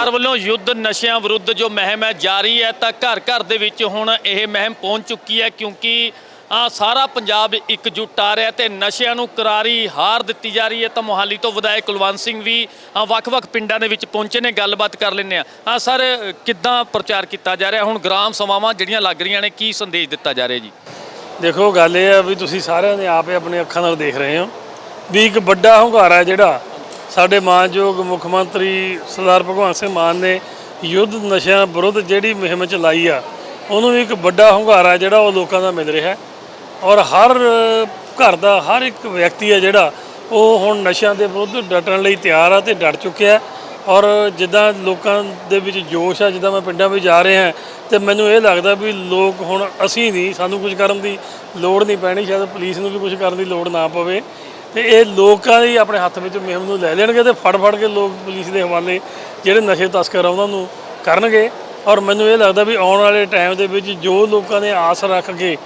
ਸਰਕਾਰ ਵੱਲੋਂ ਯੁੱਧ ਨਸ਼ਿਆਂ ਵਿਰੁੱਧ ਜੋ ਮਹਿਮ ਹੈ ਜਾਰੀ ਹੈ ਤਾਂ ਘਰ ਘਰ ਦੇ ਵਿੱਚ ਹੁਣ ਇਹ ਮਹਿਮ ਪਹੁੰਚ ਚੁੱਕੀ ਹੈ ਕਿਉਂਕਿ ਆ ਸਾਰਾ ਪੰਜਾਬ ਇਕਜੁੱਟ ਆ ਰਿਹਾ ਤੇ ਨਸ਼ਿਆਂ ਨੂੰ ਕਰਾਰੀ ਹਾਰ ਦਿੱਤੀ ਜਾ ਰਹੀ ਹੈ ਤਾਂ ਮੋਹਾਲੀ ਤੋਂ ਵਿਧਾਇਕ ਕੁਲਵੰਤ ਸਿੰਘ ਵੀ ਵੱਖ-ਵੱਖ ਪਿੰਡਾਂ ਦੇ ਵਿੱਚ ਪਹੁੰਚੇ ਨੇ, ਗੱਲਬਾਤ ਕਰ ਲੈਂਦੇ ਆ ਆ ਸਰ, ਕਿੱਦਾਂ ਪ੍ਰਚਾਰ ਕੀਤਾ ਜਾ ਰਿਹਾ? ਹੁਣ ਗ੍ਰਾਮ ਸਭਾਵਾਂ ਜਿਹੜੀਆਂ ਲੱਗ ਰਹੀਆਂ ਨੇ, ਕੀ ਸੰਦੇਸ਼ ਦਿੱਤਾ ਜਾ ਰਿਹਾ ਜੀ? ਦੇਖੋ, ਗੱਲ ਇਹ ਆ ਵੀ ਤੁਸੀਂ ਸਾਰਿਆਂ ਨੇ ਆਪੇ ਆਪਣੇ ਅੱਖਾਂ ਨਾਲ ਦੇਖ ਰਹੇ ਹੋ ਵੀ ਇੱਕ ਵੱਡਾ ਹੰਗਾਰਾ ਜਿਹੜਾ ਸਾਡੇ ਮਾਨਯੋਗ ਮੁੱਖ ਮੰਤਰੀ ਸਰਦਾਰ ਭਗਵੰਤ ਸਿੰਘ ਮਾਨ ਨੇ ਯੁੱਧ ਨਸ਼ਿਆਂ ਵਿਰੁੱਧ ਜਿਹੜੀ ਮੁਹਿੰਮ ਚਲਾਈ ਆ, ਉਹਨੂੰ ਵੀ ਇੱਕ ਵੱਡਾ ਹੁੰਗਾਰਾ ਜਿਹੜਾ ਉਹ ਲੋਕਾਂ ਦਾ ਮਿਲ ਰਿਹਾ ਔਰ ਹਰ ਘਰ ਦਾ, ਹਰ ਇੱਕ ਵਿਅਕਤੀ ਆ ਜਿਹੜਾ ਉਹ ਹੁਣ ਨਸ਼ਿਆਂ ਦੇ ਵਿਰੁੱਧ ਡਟਣ ਲਈ ਤਿਆਰ ਆ ਤੇ ਡਟ ਚੁੱਕਿਆ ਔਰ ਜਿੱਦਾਂ ਲੋਕਾਂ ਦੇ ਵਿੱਚ ਜੋਸ਼ ਆ, ਜਿੱਦਾਂ ਮੈਂ ਪਿੰਡਾਂ ਵਿੱਚ ਜਾ ਰਿਹਾ ਹਾਂ, ਤੇ ਮੈਨੂੰ ਇਹ ਲੱਗਦਾ ਵੀ ਲੋਕ ਹੁਣ ਅਸੀਂ ਨਹੀਂ, ਸਾਨੂੰ ਕੁਝ ਕਰਨ ਦੀ ਲੋੜ ਨਹੀਂ ਪੈਣੀ, ਸ਼ਾਇਦ ਪੁਲਿਸ ਨੂੰ ਵੀ ਕੁਝ ਕਰਨ ਦੀ ਲੋੜ ਨਾ ਪਵੇ। ਤੇ ਇਹ ਲੋਕਾਂ ਹੀ ਆਪਣੇ ਹੱਥ ਵਿੱਚ ਮੁਹਿੰਮ ਨੂੰ ਲੈ ਲੈਣਗੇ ਤੇ ਫੜ ਫੜ ਕੇ ਲੋਕ ਪੁਲਿਸ ਦੇ ਹਵਾਲੇ ਜਿਹੜੇ ਨਸ਼ੇ ਤਸਕਰ ਆ ਉਹਨਾਂ ਨੂੰ ਕਰਨਗੇ। ਔਰ ਮੈਨੂੰ ਇਹ ਲੱਗਦਾ ਵੀ ਆਉਣ ਵਾਲੇ ਟਾਈਮ ਦੇ ਵਿੱਚ ਜੋ ਲੋਕਾਂ ਨੇ ਆਸ ਰੱਖ ਕੇ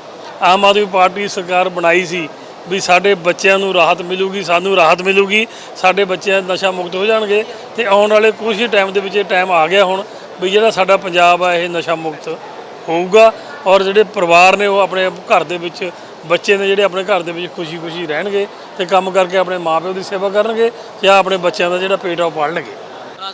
ਆਮ ਆਦਮੀ ਪਾਰਟੀ ਸਰਕਾਰ ਬਣਾਈ ਸੀ ਵੀ ਸਾਡੇ ਬੱਚਿਆਂ ਨੂੰ ਰਾਹਤ ਮਿਲੂਗੀ, ਸਾਨੂੰ ਰਾਹਤ ਮਿਲੂਗੀ, ਸਾਡੇ ਬੱਚੇ ਨਸ਼ਾ ਮੁਕਤ ਹੋ ਜਾਣਗੇ ਤੇ ਆਉਣ ਵਾਲੇ ਕੁਝ ਹੀ ਟਾਈਮ ਦੇ ਵਿੱਚ ਇਹ ਟਾਈਮ ਆ ਗਿਆ ਹੁਣ ਵੀ ਜਿਹੜਾ ਸਾਡਾ ਪੰਜਾਬ ਆ, ਇਹ ਨਸ਼ਾ ਮੁਕਤ ਹੋਊਗਾ। ਔਰ ਜਿਹੜੇ ਪਰਿਵਾਰ ਨੇ ਉਹ ਆਪਣੇ ਘਰ ਦੇ ਵਿੱਚ ਬੱਚੇ ਨੇ ਜਿਹੜੇ ਆਪਣੇ ਘਰ ਦੇ ਵਿੱਚ ਖੁਸ਼ੀ-ਖੁਸ਼ੀ ਰਹਿਣਗੇ ਤੇ ਕੰਮ ਕਰਕੇ ਆਪਣੇ ਮਾਪਿਓ ਦੀ ਸੇਵਾ ਕਰਨਗੇ ਜਾਂ ਆਪਣੇ ਬੱਚਿਆਂ ਦਾ ਜਿਹੜਾ ਪੇਟ ਆ ਉਹ ਪਾਲਣਗੇ।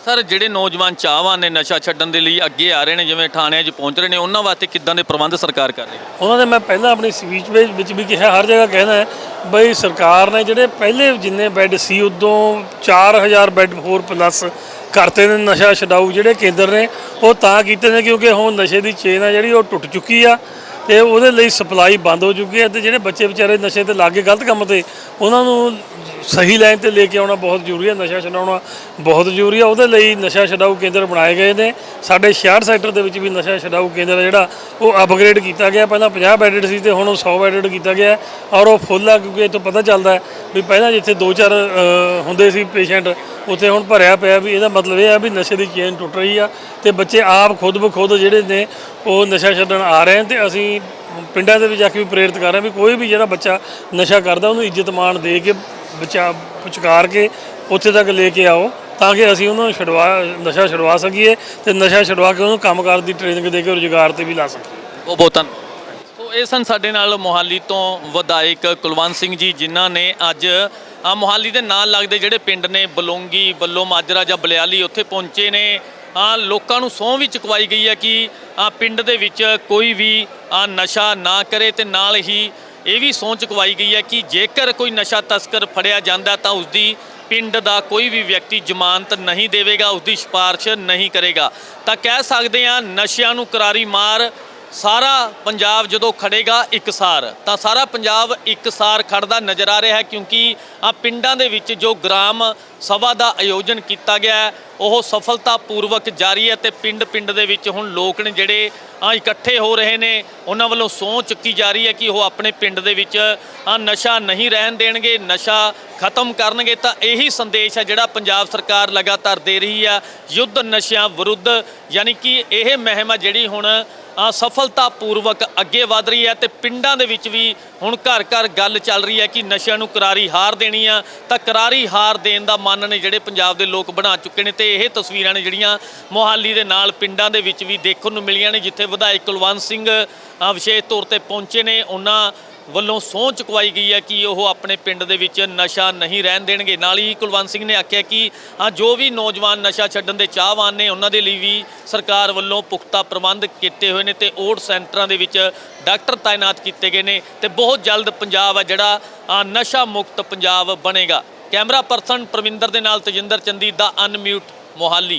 ਸਰ ਜਿਹੜੇ ਨੌਜਵਾਨ ਚਾਹਵਾਨ ਨੇ ਨਸ਼ਾ ਛੱਡਣ ਦੇ ਲਈ ਅੱਗੇ ਆ ਰਹੇ ਨੇ ਜਿਵੇਂ ਥਾਣਿਆਂ 'ਚ ਪਹੁੰਚ ਰਹੇ ਨੇ ਉਹਨਾਂ ਵਾਸਤੇ ਕਿੱਦਾਂ ਦੇ ਪ੍ਰਬੰਧ ਸਰਕਾਰ ਕਰ ਰਹੀ ਹੈ? ਉਹਨਾਂ ਨੇ ਮੈਂ ਪਹਿਲਾਂ ਆਪਣੀ ਸਪੀਚ ਵਿੱਚ ਵੀ ਕਿਹਾ ਹਰ ਜਗ੍ਹਾ ਕਹਿਣਾ ਹੈ ਬਈ ਸਰਕਾਰ ਨੇ ਜਿਹੜੇ ਪਹਿਲੇ ਜਿੰਨੇ ਬੈੱਡ ਸੀ ਉਦੋਂ 4000 ਬੈੱਡ ਹੋਰ ਪਲੱਸ ਕਰਤੇ ਨੇ ਨਸ਼ਾ ਛਡਾਊ ਜਿਹੜੇ ਕੇਂਦਰ ਨੇ ਉਹ ਤਾਂ ਕੀਤੇ ਨੇ ਕਿਉਂਕਿ ਹੁਣ ਨਸ਼ੇ ਦੀ ਚੇਨ ਆ ਜਿਹੜੀ ਉਹ ਟੁੱਟ ਚੁੱਕੀ ਆ। ਤੇ ਉਹਦੇ ਲਈ ਸਪਲਾਈ ਬੰਦ ਹੋ ਚੁੱਕੀ ਹੈ ਤੇ ਜਿਹੜੇ ਬੱਚੇ ਵਿਚਾਰੇ ਨਸ਼ੇ ਤੇ ਲੱਗੇ ਗਲਤ ਕੰਮ ਤੇ, ਉਹਨਾਂ ਨੂੰ ਸਹੀ ਲਾਈਨ ਤੇ ਲੈ ਕੇ ਆਉਣਾ ਬਹੁਤ ਜ਼ਰੂਰੀ ਹੈ, ਨਸ਼ਾ ਛਡਾਉਣਾ ਬਹੁਤ ਜ਼ਰੂਰੀ ਹੈ। ਉਹਦੇ ਲਈ ਨਸ਼ਾ ਛਡਾਊ ਕੇਂਦਰ ਬਣਾਏ ਗਏ ਨੇ। ਸਾਡੇ 66 ਸੈਕਟਰ ਦੇ ਵਿੱਚ ਵੀ ਨਸ਼ਾ ਛਡਾਊ ਕੇਂਦਰ ਆ ਜਿਹੜਾ, ਉਹ ਅਪਗ੍ਰੇਡ ਕੀਤਾ ਗਿਆ। ਪਹਿਲਾਂ 50 ਬੈਡਡ ਸੀ ਤੇ ਹੁਣ ਉਹ 100 ਬੈਡਡ ਕੀਤਾ ਗਿਆ ਔਰ ਉਹ ਫੁੱਲ ਆ ਕਿਉਂਕਿ ਇੱਥੋਂ ਪਤਾ ਚੱਲਦਾ ਵੀ ਪਹਿਲਾਂ ਜਿੱਥੇ 2-4 ਹੁੰਦੇ ਸੀ ਪੇਸ਼ੈਂਟ, ਉੱਥੇ ਹੁਣ ਭਰਿਆ ਪਿਆ ਵੀ ਇਹਦਾ ਮਤਲਬ ਇਹ ਆ ਵੀ ਨਸ਼ੇ ਦੀ ਚੇਨ ਟੁੱਟ ਰਹੀ ਆ ਤੇ ਬੱਚੇ ਆਪ ਖੁਦ ਬਖੁਦ ਜਿਹੜੇ ਨੇ, ਉਹ ਨਸ਼ਾ ਛੱਡਣ ਆ ਰਹੇ ਨੇ ਤੇ ਅਸੀਂ ਪਿੰਡਾਂ ਦੇ ਵਿੱਚ ਜਾ ਕੇ ਵੀ ਪ੍ਰੇਰਿਤ ਕਰ ਰਹੇ ਵੀ ਕੋਈ ਵੀ ਜਿਹੜਾ ਬੱਚਾ ਨਸ਼ਾ ਕਰਦਾ, ਉਹਨੂੰ ਇੱਜ਼ਤ ਮਾਣ ਦੇ ਕੇ ਬਚਾ ਪੁਚਕਾਰ ਕੇ ਉੱਥੇ ਤੱਕ ਲੈ ਕੇ ਆਓ ਤਾਂ ਕਿ ਅਸੀਂ ਉਹਨੂੰ ਛਡਵਾ, ਨਸ਼ਾ ਛਡਵਾ ਸਕੀਏ ਤੇ ਨਸ਼ਾ ਛਡਵਾ ਕੇ ਉਹਨੂੰ ਕੰਮਕਾਰ ਦੀ ਟ੍ਰੇਨਿੰਗ ਦੇ ਕੇ ਰੁਜ਼ਗਾਰ ਤੇ ਵੀ ਲਾ ਸਕੀਏ। ਉਹ ਬਹੁਤ ਧੰਨਵਾਦ ਸੋ ਇਹ ਸਨ ਸਾਡੇ ਨਾਲ ਮੋਹਾਲੀ ਤੋਂ ਵਿਧਾਇਕ ਕੁਲਵੰਤ ਸਿੰਘ ਜੀ, ਜਿਨ੍ਹਾਂ ਨੇ ਅੱਜ ਆ ਮੋਹਾਲੀ ਦੇ ਨਾਲ ਲੱਗਦੇ ਜਿਹੜੇ ਪਿੰਡ ਨੇ ਬਲੋਂਗੀ, ਬੱਲੋ ਮਾਜਰਾ ਜਾਂ ਬਲਿਆਲੀ, ਉੱਥੇ ਪਹੁੰਚੇ ਨੇ। ਆ ਲੋਕਾਂ ਨੂੰ ਸਹੁੰ ਵੀ ਚੁਕਵਾਈ ਗਈ ਹੈ ਕਿ ਆ ਪਿੰਡ ਦੇ ਵਿੱਚ ਕੋਈ ਵੀ ਆ ਨਸ਼ਾ ਨਾ ਕਰੇ ਤੇ ਨਾਲ ਹੀ ਇਹ ਵੀ ਸਹੁੰ ਚੁਕਵਾਈ ਗਈ ਹੈ ਕਿ ਜੇਕਰ ਕੋਈ ਨਸ਼ਾ ਤਸਕਰ ਫੜਿਆ ਜਾਂਦਾ ਤਾਂ ਉਸ ਦੀ ਪਿੰਡ ਦਾ ਕੋਈ ਵੀ ਵਿਅਕਤੀ ਜ਼ਮਾਨਤ ਨਹੀਂ ਦੇਵੇਗਾ ਉਸ ਦੀ ਸਿਫਾਰਿਸ਼ ਨਹੀਂ ਕਰੇਗਾ। ਤਾਂ ਕਹਿ ਸਕਦੇ ਆ ਨਸ਼ਿਆਂ ਨੂੰ ਕਰਾਰੀ ਮਾਰ ਸਾਰਾ ਪੰਜਾਬ ਜਦੋਂ ਖੜੇਗਾ ਇੱਕਸਾਰ ਤਾਂ ਸਾਰਾ ਪੰਜਾਬ ਇੱਕਸਾਰ ਖੜਦਾ ਨਜ਼ਰ ਆ ਰਿਹਾ ਹੈ, ਕਿਉਂਕਿ ਆ ਪਿੰਡਾਂ ਦੇ ਵਿੱਚ ਜੋ ਗ੍ਰਾਮ ਸਭਾ ਦਾ ਆਯੋਜਨ ਕੀਤਾ ਗਿਆ ਹੈ, ਉਹ ਸਫਲਤਾਪੂਰਵਕ ਜਾਰੀ ਹੈ ਤੇ ਪਿੰਡ-ਪਿੰਡ ਦੇ ਵਿੱਚ ਹੁਣ ਲੋਕ ਨੇ ਜਿਹੜੇ ਆ ਇਕੱਠੇ ਹੋ ਰਹੇ ਨੇ, ਉਹਨਾਂ ਵੱਲੋਂ ਸਹੁੰ ਚੁੱਕੀ ਜਾ ਰਹੀ ਹੈ ਕਿ ਉਹ ਆਪਣੇ ਪਿੰਡ ਦੇ ਵਿੱਚ ਆ ਨਸ਼ਾ ਨਹੀਂ ਰਹਿਣ ਦੇਣਗੇ, ਨਸ਼ਾ ਖਤਮ ਕਰਨਗੇ, ਤਾਂ ਇਹੀ ਸੰਦੇਸ਼ ਹੈ ਜਿਹੜਾ ਪੰਜਾਬ ਸਰਕਾਰ ਲਗਾਤਾਰ ਦੇ ਰਹੀ ਆ ਯੁੱਧ ਨਸ਼ਿਆਂ ਵਿਰੁੱਧ, ਯਾਨੀ ਕਿ ਇਹ ਮਹਿਮ ਹੈ ਜਿਹੜੀ ਹੁਣ ਸਫਲਤਾਪੂਰਵਕ ਅੱਗੇ ਵਧ ਰਹੀ ਹੈ ਤੇ ਪਿੰਡਾਂ ਦੇ ਵਿੱਚ ਵੀ ਹੁਣ ਘਰ ਘਰ ਗੱਲ ਚੱਲ ਰਹੀ ਹੈ ਕਿ ਨਸ਼ਿਆਂ ਨੂੰ ਕਰਾਰੀ ਹਾਰ ਦੇਣੀ ਆ। ਤਾਂ ਕਰਾਰੀ ਹਾਰ ਦੇਣ ਦਾ ਮਨ ਨੇ ਜਿਹੜੇ ਪੰਜਾਬ ਦੇ ਲੋਕ ਬਣਾ ਚੁੱਕੇ ਨੇ ਤੇ ਇਹ ਤਸਵੀਰਾਂ ਨੇ ਜਿਹੜੀਆਂ ਮੋਹਾਲੀ ਦੇ ਨਾਲ ਪਿੰਡਾਂ ਦੇ ਵਿੱਚ ਵੀ ਦੇਖਣ ਨੂੰ ਮਿਲੀਆਂ ਨੇ, ਜਿੱਥੇ ਵਿਧਾਇਕ ਕੁਲਵੰਤ ਸਿੰਘ ਵਿਸ਼ੇਸ਼ ਤੌਰ ਤੇ ਪਹੁੰਚੇ ਨੇ। ਉਹਨਾਂ ਵੱਲੋਂ ਸਹੁੰ ਚੁਕਵਾਈ ਗਈ ਹੈ ਕਿ ਉਹ ਆਪਣੇ ਪਿੰਡ ਦੇ ਵਿੱਚ ਨਸ਼ਾ ਨਹੀਂ ਰਹਿਣ ਦੇਣਗੇ। ਨਾਲ ਹੀ ਕੁਲਵੰਤ ਸਿੰਘ ਨੇ ਆਖਿਆ ਕਿ, ਹਾਂ, ਜੋ ਵੀ ਨੌਜਵਾਨ ਨਸ਼ਾ ਛੱਡਣ ਦੇ ਚਾਹਵਾਨ ਨੇ, ਉਹਨਾਂ ਦੇ ਲਈ ਵੀ ਸਰਕਾਰ ਵੱਲੋਂ ਪੁਖਤਾ ਪ੍ਰਬੰਧ ਕੀਤੇ ਹੋਏ ਨੇ ਤੇ ਓਟ ਸੈਂਟਰਾਂ ਦੇ ਵਿੱਚ ਡਾਕਟਰ ਤਾਇਨਾਤ ਕੀਤੇ ਗਏ ਨੇ ਤੇ ਬਹੁਤ ਜਲਦ ਪੰਜਾਬ ਹੈ ਜਿਹੜਾ ਨਸ਼ਾ ਮੁਕਤ ਪੰਜਾਬ ਬਣੇਗਾ। ਕੈਮਰਾ ਪਰਸਨ ਪ੍ਰਵਿੰਦਰ ਦੇ ਨਾਲ ਤਜਿੰਦਰ ਚੰਦੀ ਦਾ ਅਨਮਿਊਟ ਮੋਹਾਲੀ।